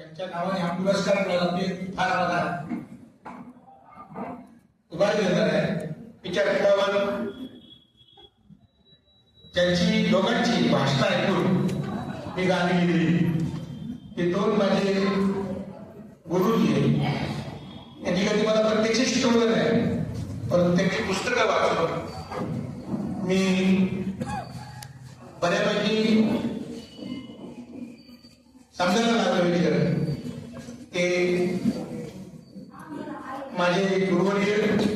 त्यांच्या नावाने हा पुरस्कार मिळाला ते फार आला उभारी आहे. तिच्या ठिकावर त्यांची दोघांची भाषणा ऐकून मी गाणी लिहिली. ते दोन माझे गुरुजी त्यांनी कधी मला प्रत्यक्ष शिकवलं नाही. परंतु त्यांची पुस्तकं वाचलं मी बऱ्यापैकी समजायला लागलं विचार ते माझे गुरुवर्य म्हणजे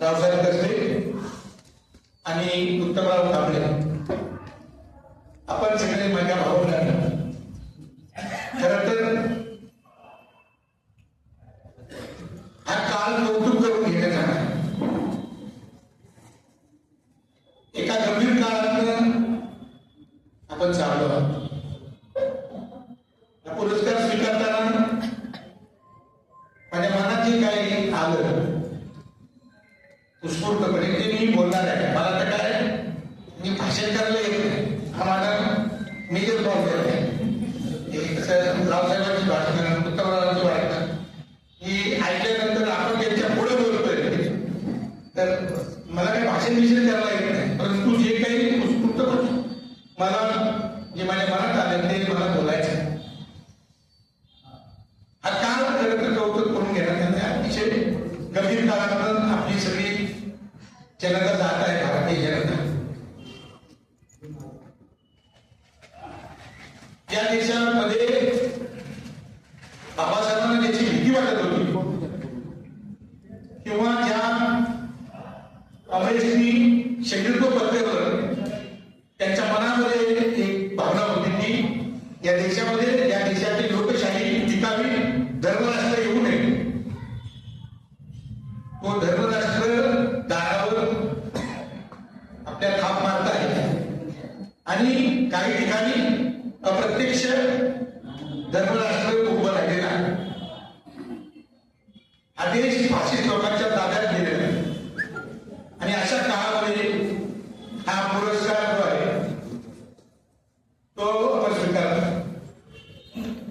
दावसाहेब कसले आणि उत्तमराव कांबळे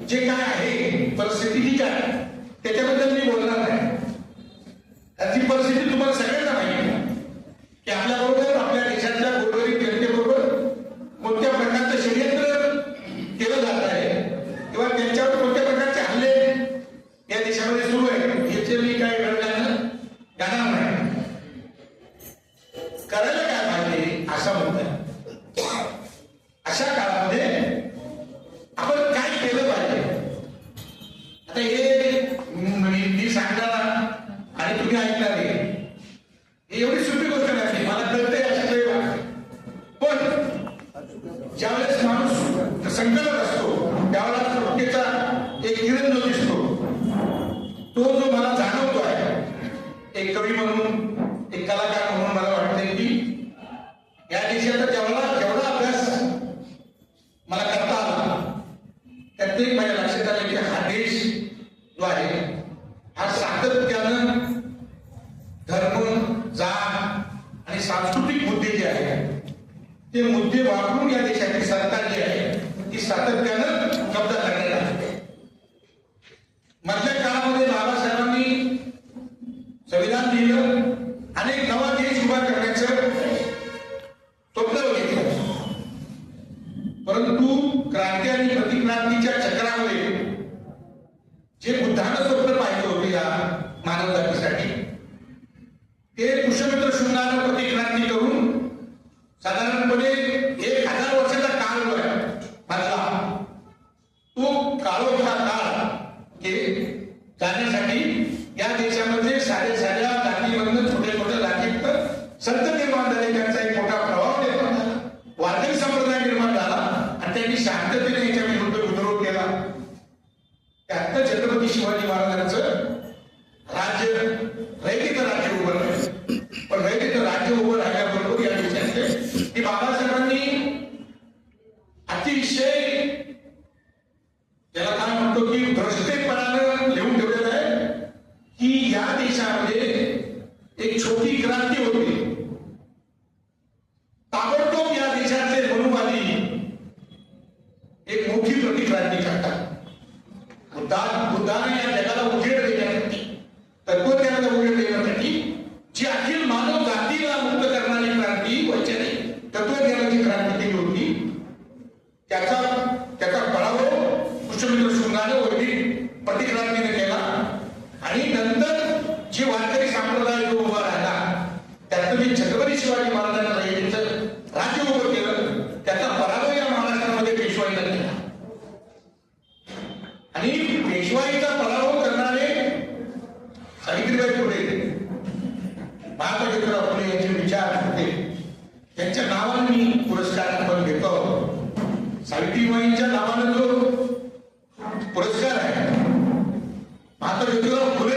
जे काय आहे परिस्थिती ही काय? त्याच्याबद्दल मी बोलणार नाही. ती परिस्थिती तुम्हाला सगळ्यांना அதற்கான बातमी करतात भूतान भूतान या बालगडीकर फुले यांचे विचार होते. त्यांच्या नावाने मी पुरस्कार पण घेतो. सावित्रीबाईंच्या नावाने जो पुरस्कार आहे महात्मा ज्योतिराव फुले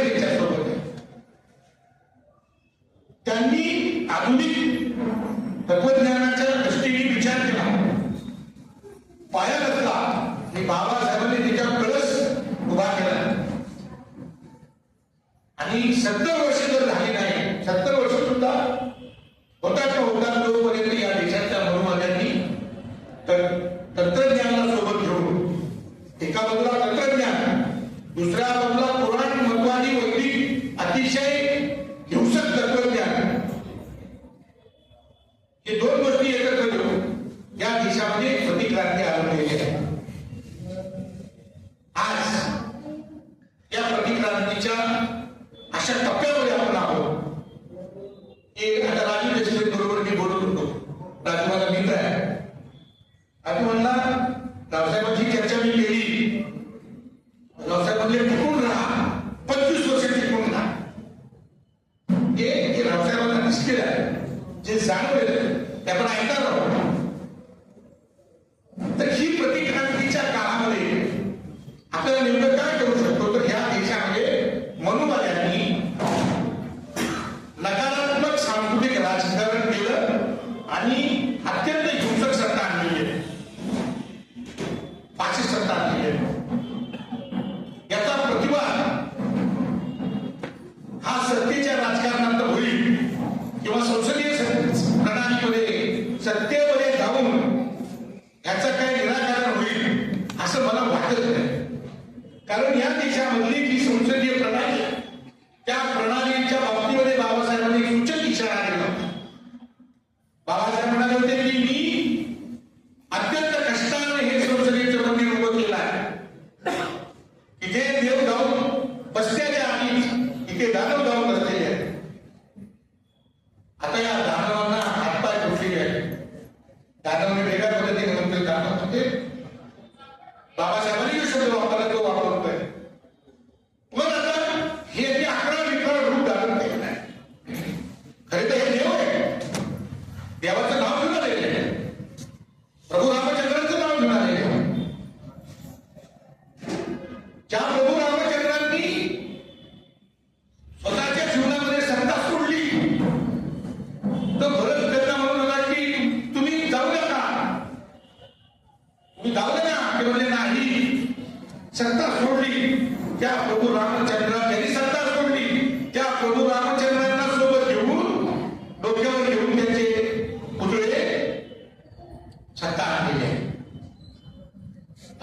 केलं जे जाणवलेलं ते आपण ऐकणार आहोत मधली जी संसदीय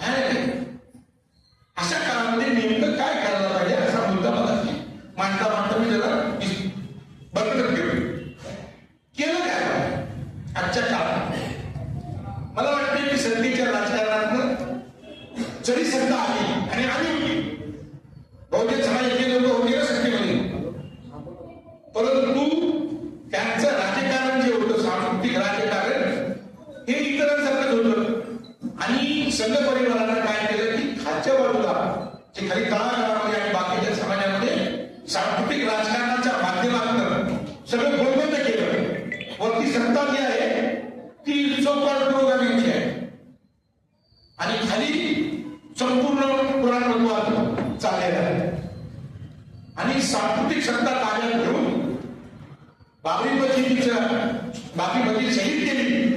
enemy. राजकारणाच्या माध्यमातून सगळं गोलबंद केलं. व ती सत्ता जी आहे ती चौपाट प्रोग्रामिंगची आहे. आणि खाली संपूर्ण पुराणत्वात चाललेला आहे. आणि सांस्कृतिक सत्ता ताब्यात घेऊन बाबरी मस्जिदीचं बाबरी मस्जिद शहीद केली.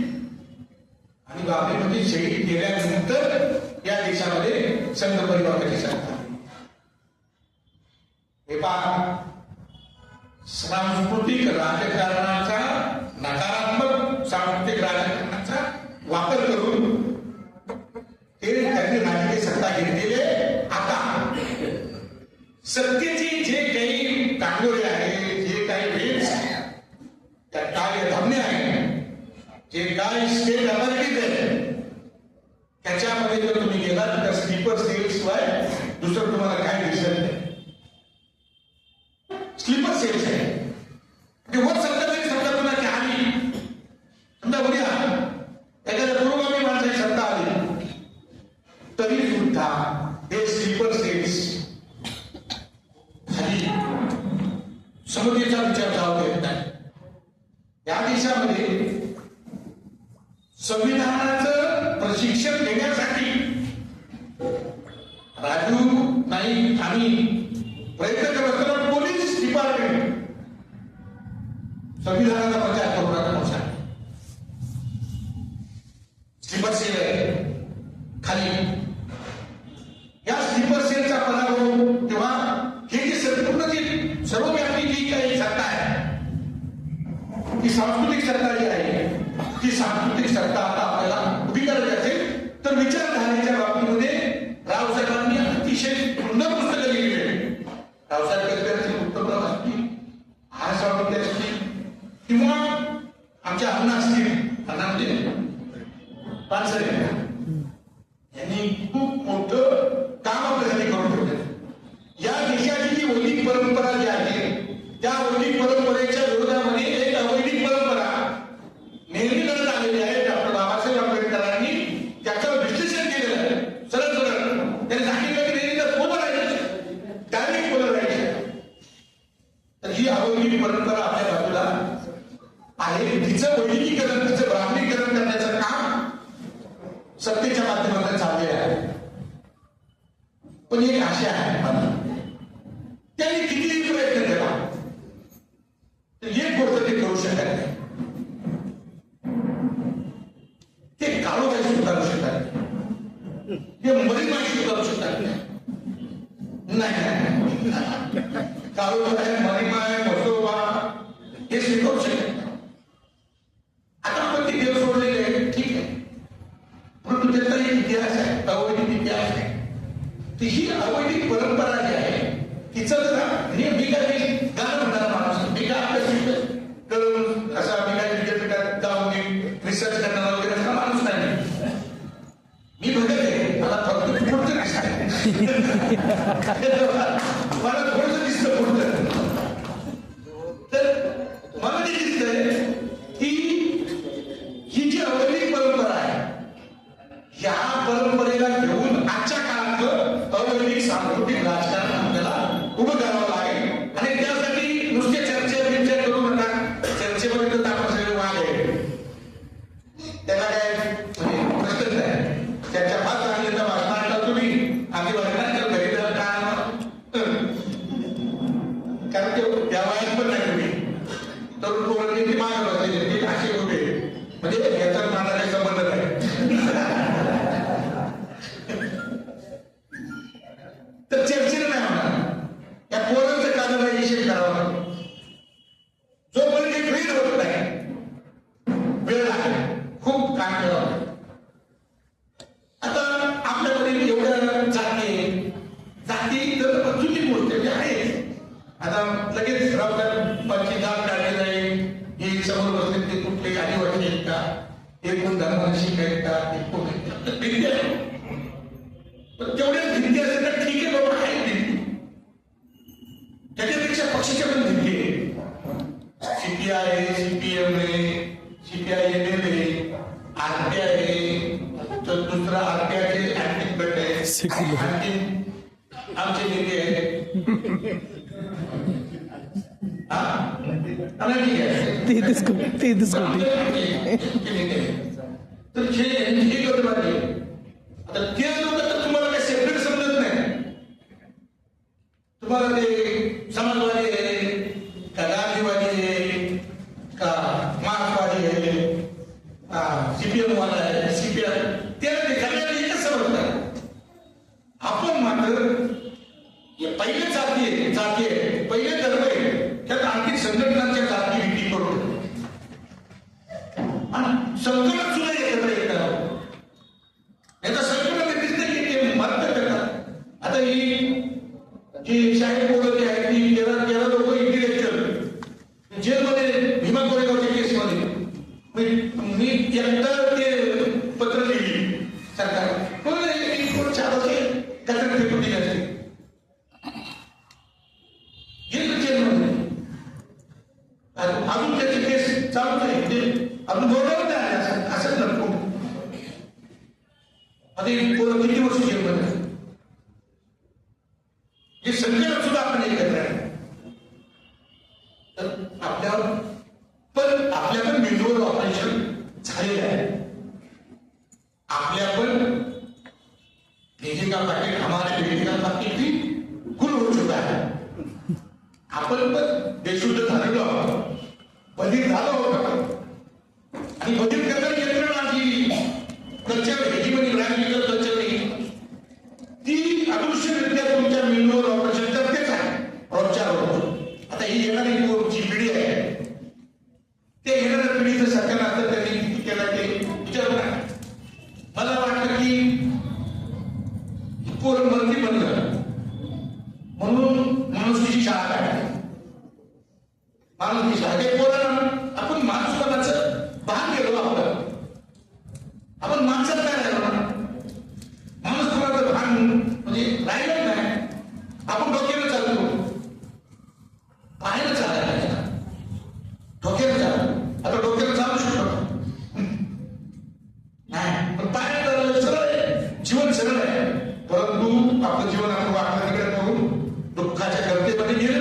आणि बाबरी मस्जिद शहीद केल्यानंतर या देशामध्ये संघ परिवाराची सत्ता हे पहा सांस्कृतिक राजकारणाचा नकारात्मक सांस्कृतिक राजकारणाचा वापर करून ते त्यांनी राजकीय सत्ता घेतलेले आता सत्तेचे जे काही कांडोरे आहे जे काही वेट्स त्या काय धामणे आहे जे काय स्टेट अथॉरिटीज आहे त्याच्यामध्ये जर तुम्ही गेलात तर स्लीपर सेल शिवाय दुसरं तुम्हाला समतेचा विचार जाऊ देत नाही. या देशामध्ये संविधानाचं प्रशिक्षण देण्यासाठी राजू नाईक आम्ही प्रयत्न करत असताना पोलीस डिपार्टमेंट संविधानाचा प्रचार करू नका म्हणून सांगितलं. स्लीपर सेल आहे. खाली. या स्लीपर सेलचा पदावरून तेव्हा हे जे संपूर्ण जे सर्वव्यापी जी ती सांस्कृतिक सत्ता जी आहे. ती सांस्कृतिक सत्ता आता ही अवैदिक परंपरा आपल्या बाजूला. आहे तिचं वैदिकीकरण तिचं ब्राह्मणीकरण करण्याचं काम सत्तेच्या माध्यमातून चाललेलं आहे. पण एक आशा आहे मला. त्यांनी कितीही प्रयत्न केला तर एक गोष्ट ते करू शकत नाही. ते काळोबाई सुद्धा करू शकत नाही. ते नाही काळोबाई मरीमाय मसोबा हे स्वीकारू शकत नाही. आता आपण ते देव सोडलेले आहे ठीक आहे परंतु त्याचा एक इतिहास आहे अवैधिक इतिहास आहे तर ही अवैधिक परंपरा जी आहे तिचं जरा हे मी काय मी गाणं म्हणणार माणूस मी काय अभ्यास करून असा मी काय विद्यापीठात जाऊन मी रिसर्च करणारा वगैरे असा माणूस नाही मी. मी बघत आहे मला फक्त पुढचं दिसतंय मला थोडंसं हे कोण धर्मशिक आहेत का ते कोण आहेत का? तर भिंती आहे पण तेवढ्याच भिंती असेल तर ठीक आहे बाबा आहेत भिंती त्याच्यापेक्षा पक्षाच्या पण भिंती आहे सीपीआय आहे सीपीएम आहे सीपीआय एम आहे आरपीआय आहे तर दुसरा आरपीआयचे ऍक्टिंग गट आहे आणखी आमचे नेते आहेत हा आम्हाला ठीक आहे तेहतीस कोटी तेहतीस कोटी तर जी शाहीर पोरं But then you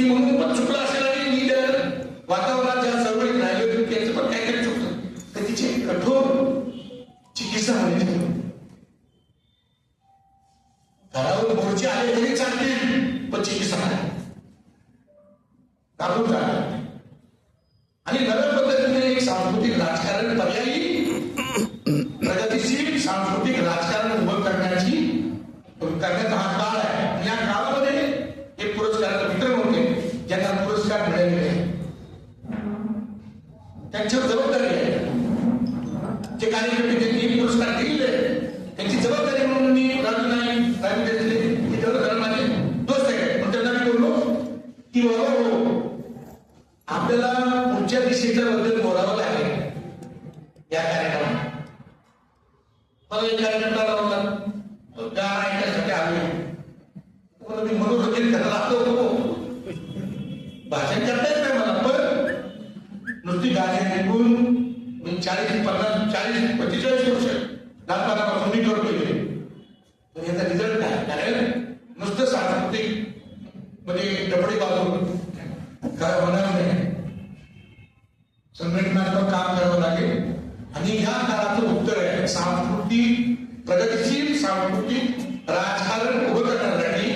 di mengumpat sebelah करून काय होणार नाही. संघटनात्मक काम करावं लागेल. आणि ह्या काळाचं उत्तर आहे सांस्कृतिक प्रगतीशील सांस्कृतिक राजकारण उभं करण्यासाठी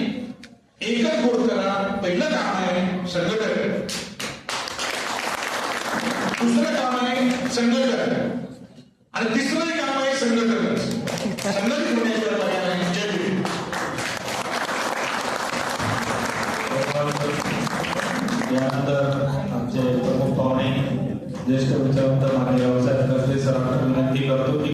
एकच गोष्ट करा पहिलं काम आहे संघटन. दुसरं काम आहे संघटन. आणि तिसरं काम आहे संघटन. संघटन होण्याच्या यानंतर आमचे प्रमुख पाहुणे ज्येष्ठ विचारवंत मान्य व्यवसाय विनंती करतो